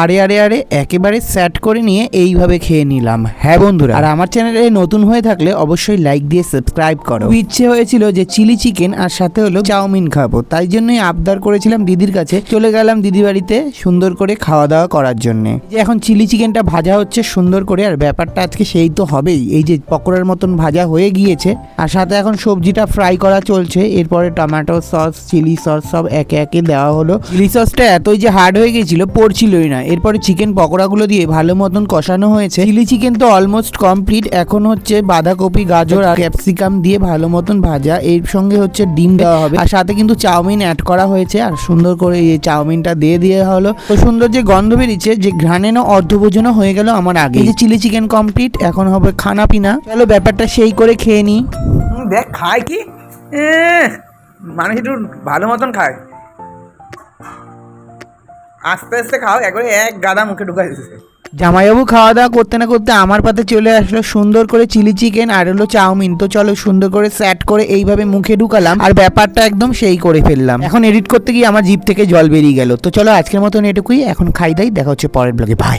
আরে আরে আরে একেবারে স্যাট করে নিয়ে এইভাবে খেয়ে নিলাম। হ্যাঁ বন্ধুরা, আর আমার চ্যানেলে নতুন হয়ে থাকলে অবশ্যই লাইক দিয়ে সাবস্ক্রাইব করো। ইচ্ছে হয়েছিল যে চিলি চিকেন আর সাথে হলো চাউমিন খাব, তাই জন্যই আবদার করেছিলাম দিদির কাছে। চলে গেলাম দিদি বাড়িতে সুন্দর করে খাওয়া দাওয়া করার জন্য। যে এখন চিলি চিকেনটা ভাজা হচ্ছে সুন্দর করে, আর ব্যাপারটা আজকে সেই তো হবেই। এই যে পকোড়ার মতন ভাজা হয়ে গিয়েছে, আর সাথে এখন সবজিটা ফ্রাই করা চলছে। এরপরে টমেটো সস, চিলি সস সব একে একে দেওয়া হলো। চিলি সসটা এতই যে হার্ড হয়ে গেছিল পড়ছিলই না। এরপরে চিকেন পকোড়াগুলো দিয়ে ভালো মতন কষানো হয়েছে। চিলি চিকেন তো অলমোস্ট কমপ্লিট এখন হচ্ছে বাঁধাকপি গাজর আর ক্যাপসিকাম দিয়ে ভালো মতন ভাজা। এর সঙ্গে হচ্ছে ডিম দেওয়া হবে। আর সাথে কিন্তু চাউমিন অ্যাড করা হয়েছে। আর সুন্দর করে এই চাউমিনটা দিয়ে দিয়ে হলো। তো সুন্দর যে গন্ধ বেরিয়েছে যে ঘ্রাণেনও অর্ধভোজনও হয়ে গেল আমার আগে। এই যে চিলি চিকেন কমপ্লিট এখন হবে খানা পিনা। চলো ব্যাপারটা সেই করে খেয়ে হুম, দেখ খায় কি? এ, মানুষ একটু ভালো মতন খায়। আস্তে আস্তে খাও, একবারে এক গাদা মুখে ঢুকাই দিচ্ছে জামাইবাবু খাওয়া দাওয়া করতে না করতে আমার পাতে চলে আসলো সুন্দর করে চিলি চিকেন আর হলো চাউমিন। তো চলো সুন্দর করে স্যাট করে এইভাবে মুখে ঢুকালাম আর ব্যাপারটা একদম সেই করে ফেললাম। এখন এডিট করতে গিয়ে আমার জিপ থেকে জল বেরিয়ে গেল। তো চলো আজকের মতন এটুকুই, এখন খাই দাই, দেখা হচ্ছে পরের ব্লগে বাই